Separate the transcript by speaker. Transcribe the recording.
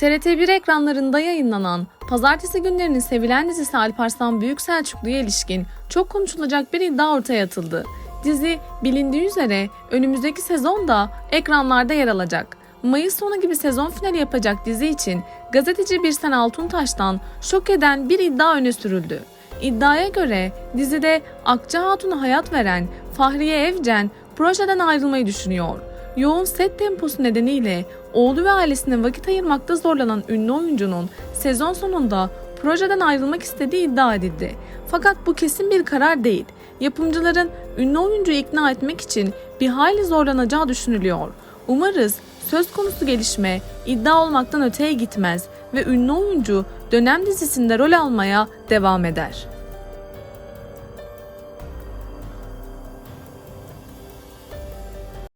Speaker 1: TRT1 ekranlarında yayınlanan pazartesi günlerinin sevilen dizisi Alparslan Büyük Selçuklu'ya ilişkin çok konuşulacak bir iddia ortaya atıldı. Dizi bilindiği üzere önümüzdeki sezonda ekranlarda yer alacak. Mayıs sonu gibi sezon finali yapacak dizi için gazeteci Birsen Altuntaş'tan şok eden bir iddia öne sürüldü. İddiaya göre dizide Akça Hatun'a hayat veren Fahriye Evcen projeden ayrılmayı düşünüyor. Yoğun set temposu nedeniyle oğlu ve ailesine vakit ayırmakta zorlanan ünlü oyuncunun sezon sonunda projeden ayrılmak istediği iddia edildi. Fakat bu kesin bir karar değil. Yapımcıların ünlü oyuncuyu ikna etmek için bir hayli zorlanacağı düşünülüyor. Umarız söz konusu gelişme iddia olmaktan öteye gitmez ve ünlü oyuncu dönem dizisinde rol almaya devam eder.